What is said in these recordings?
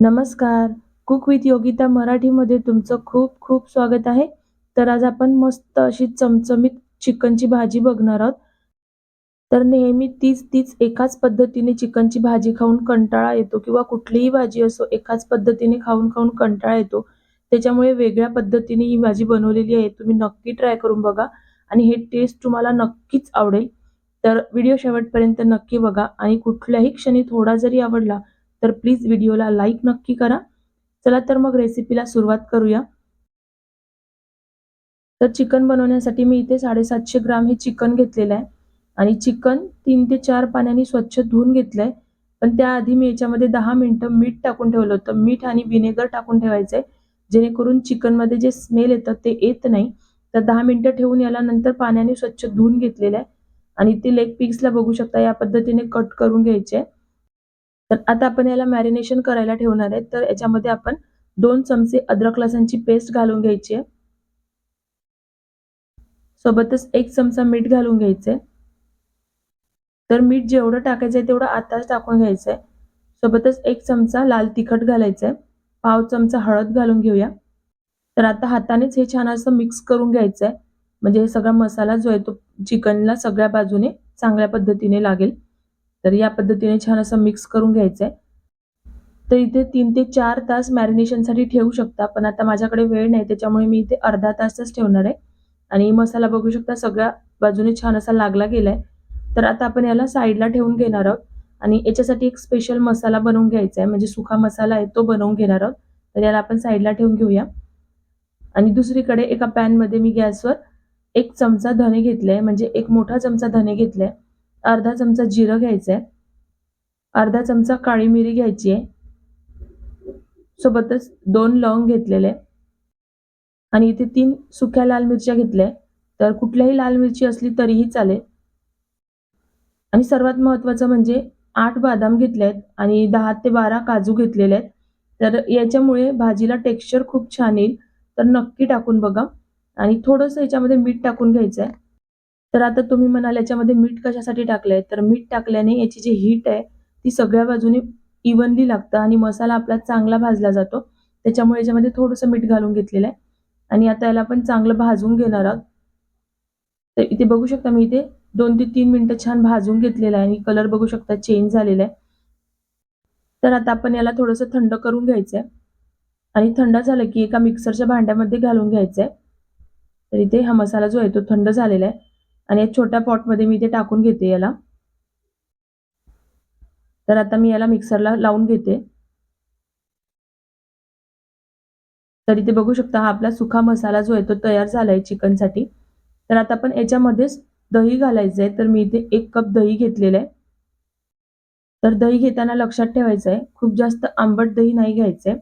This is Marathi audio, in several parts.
नमस्कार. कुक विथ योगिता मराठीमध्ये तुमचं खूप खूप स्वागत आहे. तर आज आपण मस्त अशी चमचमीत चिकनची भाजी बघणार आहोत. तर नेहमी तीच तीच एकाच पद्धतीने चिकनची भाजी खाऊन कंटाळा येतो किंवा कुठलीही भाजी असो एकाच पद्धतीने खाऊन खाऊन कंटाळा येतो. त्याच्यामुळे वेगळ्या पद्धतीने ही भाजी बनवलेली आहे. तुम्ही नक्की ट्राय करून बघा आणि हे टेस्ट तुम्हाला नक्कीच आवडेल. तर व्हिडिओ शेवटपर्यंत नक्की बघा आणि कुठल्याही क्षणी थोडा जरी आवडला तर प्लीज व्हिडिओला लाईक नक्की करा. चला तर मग रेसिपीला सुरुवात करूया. तर चिकन बनवण्यासाठी मी इथे साडेसातशे ग्राम हे चिकन घेतलेलं आहे. आणि चिकन तीन ते चार पाण्याने स्वच्छ धुवून घेतलंय. पण त्याआधी मी याच्यामध्ये दहा मिनटं मीठ टाकून ठेवलं होतं. मीठ आणि विनेगर टाकून ठेवायचंय. जेणेकरून चिकनमध्ये जे स्मेल येतं ते येत नाही. तर दहा मिनिटं ठेवून याला नंतर पाण्याने स्वच्छ धुवून घेतलेलं आहे. आणि ते लेग पीक्सला बघू शकता या पद्धतीने कट करून घ्यायचे तर आता आपण याला मॅरिनेशन करायला ठेवणार आहे. तर याच्यामध्ये आपण दोन चमचे अद्रक लसणची पेस्ट घालून घ्यायची आहे. सोबतच एक चमचा मीठ घालून घ्यायचंय. तर मीठ जेवढं टाकायचंय तेवढं आताच टाकून घ्यायचंय. सोबतच एक चमचा लाल तिखट घालायचंय. पाव चमचा हळद घालून घेऊया. तर आता हातानेच हे छान असं मिक्स करून घ्यायचंय. म्हणजे हे सगळा मसाला जो आहे तो चिकनला सगळ्या बाजूने चांगल्या पद्धतीने लागेल. तर या पद्धतीने छान असं मिक्स करून घ्यायचं आहे तर इथे तीन ते चार तास मॅरिनेशनसाठी ठेवू शकता पण आता माझ्याकडे वेळ नाही त्याच्यामुळे मी इथे अर्धा तासच ठेवणार आहे. आणि मसाला बघू शकता सगळ्या बाजूने छान असा लागला गेलाय. तर आता आपण याला साईडला ठेवून घेणार आहोत. आणि याच्यासाठी एक स्पेशल मसाला बनवून घ्यायचा आहे म्हणजे सुखा मसाला आहे तो बनवून घेणार आहोत. तर याला आपण साईडला ठेवून घेऊया. आणि दुसरीकडे एका पॅनमध्ये मी गॅसवर एक चमचा धने घेतले म्हणजे एक मोठा चमचा धने घेतले अर्धा चमचा जिरं घ्यायचं आहे अर्धा चमचा काळी मिरी घ्यायची आहे सोबतच दोन लवंग घेतलेले. आणि इथे तीन सुक्या लाल मिरच्या घेतल्या. तर कुठल्याही लाल मिरची असली तरीही चालेल. आणि सर्वात महत्त्वाचं म्हणजे आठ बदाम घेतले आहेत आणि दहा ते बारा काजू घेतलेले आहेत तर याच्यामुळे भाजीला टेक्स्चर खूप छान येईल. तर नक्की टाकून बघा. आणि थोडंसं याच्यामध्ये मीठ टाकून घ्यायचं आहे तर आता तुम्ही म्हणाल याच्यामध्ये मीठ कशासाठी टाकलंय? तर मीठ टाकल्याने याची जी हीट आहे ती सगळ्या बाजूने इवनली लागतं आणि मसाला आपला चांगला भाजला जातो. त्याच्यामुळे याच्यामध्ये थोडंसं मीठ घालून घेतलेलं आहे. आणि आता याला आपण चांगलं भाजून घेणार आहोत. तर इथे बघू शकता मी इथे दोन ते तीन मिनटं छान भाजून घेतलेलं आहे आणि कलर बघू शकता चेंज झालेला आहे. तर आता आपण याला थोडंसं थंड करून घ्यायचं आहे. आणि थंड झालं की एका मिक्सरच्या भांड्यामध्ये घालून घ्यायचं आहे. तर इथे हा मसाला जो आहे तो थंड झालेला आहे. आणि या छोट्या पॉटमध्ये मी ते टाकून घेते याला. तर आता मी याला मिक्सरला लावून घेते. तर इथे बघू शकता हा आपला सुखा मसाला जो आहे तो तयार झालाय चिकनसाठी. तर आता आपण याच्यामध्येच दही घालायचं आहे तर मी इथे एक कप दही घेतलेलं आहे. तर दही घेताना लक्षात ठेवायचं आहे खूप जास्त आंबट दही नाही घ्यायचंय.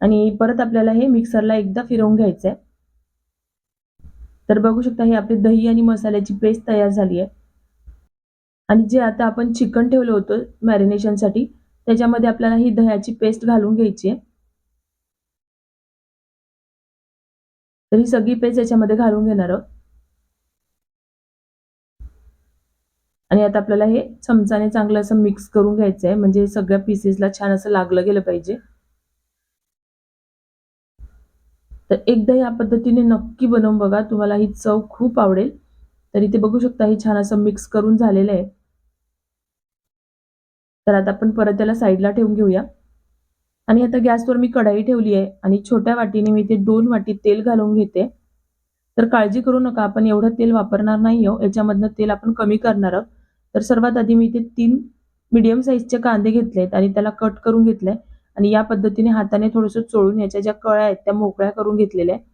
आणि परत आपल्याला हे मिक्सरला एकदा फिरवून घ्यायचं आहे तर बघू शकता हे आपली दही आणि मसाल्याची पेस्ट तयार झाली आहे. आणि जे आता आपण चिकन ठेवलं होतं मॅरिनेशनसाठी त्याच्यामध्ये आपल्याला ही दह्याची पेस्ट घालून घ्यायची आहे. तर ही सगळी पेस्ट याच्यामध्ये घालून घेणार आहोत. आणि आता आपल्याला हे चमचाने चांगलं असं मिक्स करून घ्यायचं आहे म्हणजे सगळ्या पीसेसला छान असं लागलं गेलं पाहिजे. तर एकदा या पद्धतीने नक्की बनवून बघा. तुम्हाला ही चव खूप आवडेल. तर इथे बघू शकता ही छान असं मिक्स करून झालेलं आहे. तर आता आपण परत त्याला साईडला ठेवून घेऊया. आणि आता गॅसवर मी कढाई ठेवली आहे आणि छोट्या वाटीने मी ते दोन वाटी तेल घालून घेते. तर काळजी करू नका आपण एवढं तेल वापरणार नाही हो याच्यामधनं तेल आपण कमी करणार आहोत. तर सर्वात आधी मी इथे तीन मिडियम साईजचे कांदे घेतलेत आणि त्याला कट करून घेतलंय. आणि या पद्धतीने हाताने थोडंसं चोळून याच्या ज्या कळ्या आहेत त्या मोकळ्या करून घेतलेल्या आहेत.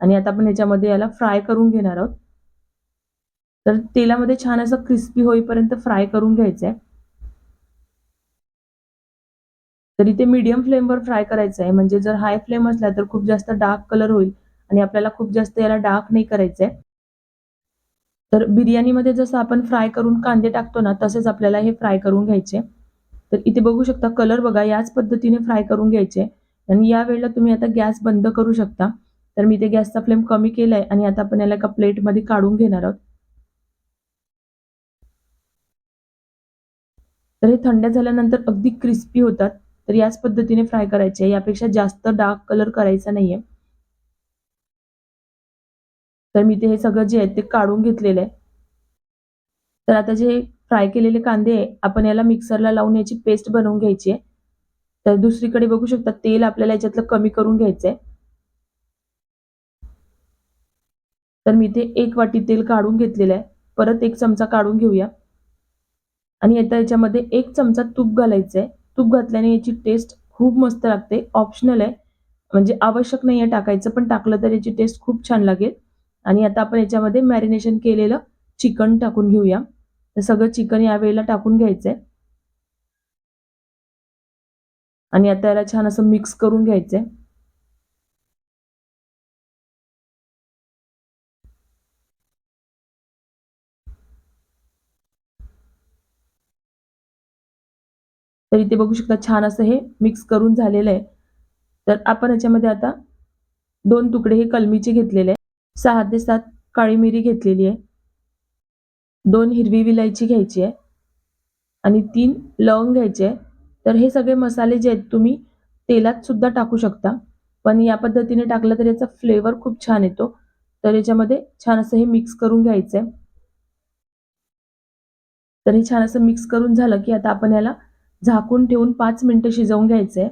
आणि आता आपण याच्यामध्ये याला फ्राय करून घेणार आहोत. तर तेलामध्ये छान असं क्रिस्पी होईपर्यंत फ्राय करून घ्यायचं आहे तर इथे मीडियम फ्लेमवर फ्राय करायचं आहे म्हणजे जर हाय फ्लेम असला तर खूप जास्त डार्क कलर होईल आणि आपल्याला खूप जास्त याला डार्क नाही करायचंय. तर बिर्याणीमध्ये जसं आपण फ्राय करून कांदे टाकतो ना तसेच आपल्याला हे फ्राय करून घ्यायचे. तर इथे बघू शकता कलर बघा याच पद्धतीने फ्राय करून घ्यायचे. आणि या वेळेला तुम्ही आता गॅस बंद करू शकता. तर मी ते गॅसचा फ्लेम कमी केलाय आणि आता आपण याला एका प्लेटमध्ये काढून घेणार आहोत. तर हे थंड झाल्यानंतर अगदी क्रिस्पी होतात. तर याच पद्धतीने फ्राय करायचे. यापेक्षा जास्त डार्क कलर करायचा नाहीये. तर मी ते हे सगळं जे आहे ते काढून घेतलेलं आहे. तर आता जे फ्राय केलेले कांदे आहे. आपण याला मिक्सरला लावून याची पेस्ट बनवून घ्यायची आहे. तर दुसरीकडे बघू शकता तेल आपल्याला याच्यातलं कमी करून घ्यायचंय. तर मी ते एक वाटी तेल काढून घेतलेलं आहे. परत एक चमचा काढून घेऊया. आणि आता याच्यामध्ये एक चमचा तूप घालायचं आहे तूप घातल्याने याची टेस्ट खूप मस्त लागते. ऑप्शनल आहे. म्हणजे आवश्यक नाही आहे टाकायचं पण टाकलं तर याची टेस्ट खूप छान लागेल. आणि आता आपण याच्यामध्ये मॅरिनेशन केलेलं चिकन टाकून घेऊया. हे सगळं चिकन यावेळेला टाकून घ्यायचंय. आणि आता याला छान असं मिक्स करून घ्यायचंय. तर इथे बघू शकता छान असं हे मिक्स करून झालेलं आहे. तर आपण याच्यामध्ये आता दोन तुकडे हे कलमीचे घेतलेले आहे. सहा ते सात काळी मिरी घेतलेली आहे. दोन हिरवी विलायची घ्यायची आहे आणि तीन लवंग घ्यायचे आहे. तर हे सगळे मसाले जे आहेत तुम्ही तेलात सुद्धा टाकू शकता. पण या पद्धतीने टाकलं तर याचा फ्लेवर खूप छान येतो. तर याच्यामध्ये छान असं हे मिक्स करून घ्यायचंय. तर हे छान असं मिक्स करून झालं की आता आपण याला झाकून ठेवून पाच मिनिटं शिजवून घ्यायचंय.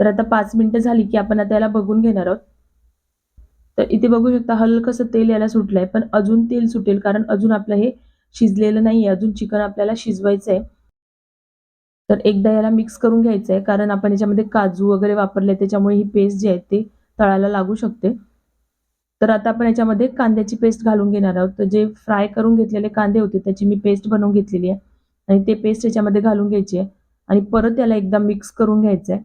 तर आता पाच मिनिटं झाली की आपण आता याला बघून घेणार आहोत. तर इथे बघू शकता हलकसं तेल याला सुटलं आहे पण अजून तेल सुटेल कारण अजून आपलं हे शिजलेलं नाही आहे अजून चिकन आपल्याला शिजवायचं आहे तर एकदा याला मिक्स करून घ्यायचं आहे कारण आपण याच्यामध्ये काजू वगैरे वापरले त्याच्यामुळे ही पेस्ट जी आहे ते तळायला लागू शकते. तर आता आपण याच्यामध्ये कांद्याची पेस्ट घालून घेणार आहोत. तर जे फ्राय करून घेतलेले कांदे होते त्याची मी पेस्ट बनवून घेतलेली आहे. आणि ते पेस्ट याच्यामध्ये घालून घ्यायची आहे. आणि परत याला एकदा मिक्स करून घ्यायचं आहे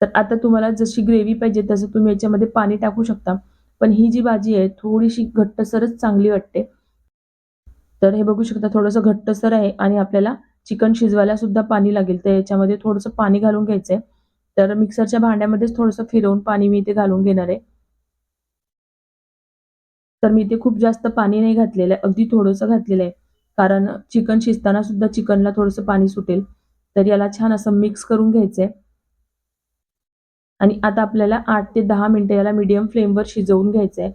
तर आता तुम्हाला जशी ग्रेव्ही पाहिजे तसं तुम्ही याच्यामध्ये पाणी टाकू शकता. पण ही जी भाजी आहे थोडीशी घट्टसरच चांगली वाटते. तर हे बघू शकता थोडंसं घट्टसर आहे आणि आपल्याला चिकन शिजवायला सुद्धा पाणी लागेल. तर याच्यामध्ये थोडंसं पाणी घालून घ्यायचं आहे तर मिक्सरच्या भांड्यामध्येच थोडंसं फिरवून पाणी मी इथे घालून घेणार आहे. तर मी इथे खूप जास्त पाणी नाही घातलेलं आहे अगदी थोडंसं घातलेलं आहे. कारण चिकन शिजताना सुद्धा चिकनला थोडंसं पाणी सुटेल. तर याला छान असं मिक्स करून घ्यायचं आहे आणि आता आपल्याला आठ ते दहा मिनटं याला मीडियम फ्लेमवर शिजवून घ्यायचं आहे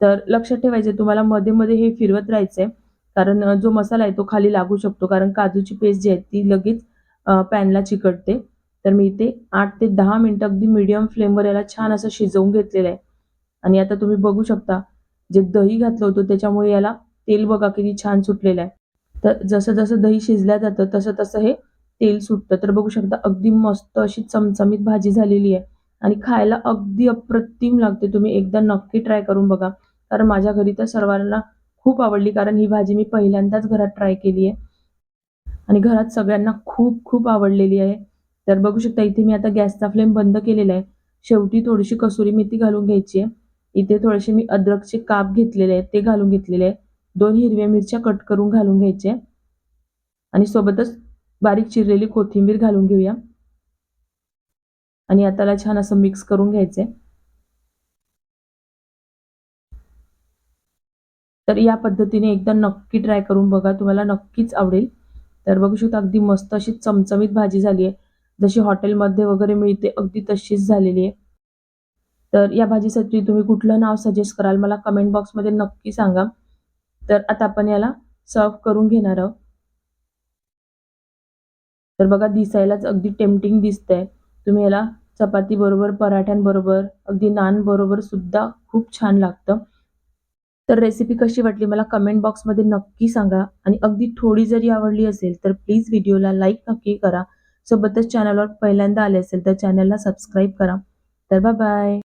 तर लक्षात ठेवायचं तुम्हाला मध्ये मध्ये हे फिरवत राहायचं आहे कारण जो मसाला आहे तो खाली लागू शकतो. कारण काजूची पेस्ट जी आहे ती लगेच पॅनला चिकटते. तर मी इथे आठ ते दहा मिनटं अगदी मीडियम फ्लेमवर याला छान असं शिजवून घेतलेलं आहे. आणि आता तुम्ही बघू शकता जे दही घातलं होतं त्याच्यामुळे याला तेल बघा किती छान सुटलेलं आहे. तर जसं जसं दही शिजल्या जातं तसं तसं हे तेल सुटतं. तर बघू शकता अगदी मस्त अशी चमचमीत भाजी झालेली आहे. आणि खायला अगदी अप्रतिम लागते. तुम्ही एकदा नक्की ट्राय करून बघा. कारण माझ्या घरी तर सर्वांना खूप आवडली. कारण ही भाजी मी पहिल्यांदाच घरात ट्राय केली आहे. आणि घरात सगळ्यांना खूप खूप आवडलेली आहे. तर बघू शकता इथे मी आता गॅसचा फ्लेम बंद केलेला आहे. शेवटी थोडीशी कसुरी मेथी घालून घ्यायची आहे. इथे थोडेसे मी अद्रकचे काप घेतलेले आहेत. ते घालून घेतलेले आहे दोन हिरव्या मिरच्या कट करून घालून घ्यायचे आणि सोबतच बारीक चिरलेली कोथिंबीर घालून घेऊया. आणि आताला छान असं मिक्स करून घ्यायचंय. तर या पद्धतीने एकदा नक्की ट्राय करून बघा तुम्हाला नक्कीच आवडेल. तर बघू शकता अगदी मस्त अशी चमचमीत भाजी झाली आहे. जशी हॉटेलमध्ये वगैरे मिळते अगदी तशीच झालेली आहे. तर या भाजीसाठी तुम्ही कुठलं नाव सजेस्ट कराल मला कमेंट बॉक्समध्ये नक्की सांगा. तर आता आपण याला सर्व करून घेणार आहोत. तर बघा दिसायलाच अगदी टेम्पटिंग दिसतंय. तुम्ही याला चपातीबरोबर पराठ्यांबरोबर अगदी नान बरोबर सुद्धा खूप छान लागतं. तर रेसिपी कशी वाटली मला कमेंट बॉक्समध्ये नक्की सांगा आणि अगदी थोडी जरी आवडली असेल तर प्लीज व्हिडिओला लाईक नक्की करा. सोबतच चॅनलवर पहिल्यांदा आले असेल तर चॅनलला सबस्क्राईब करा. तर बाय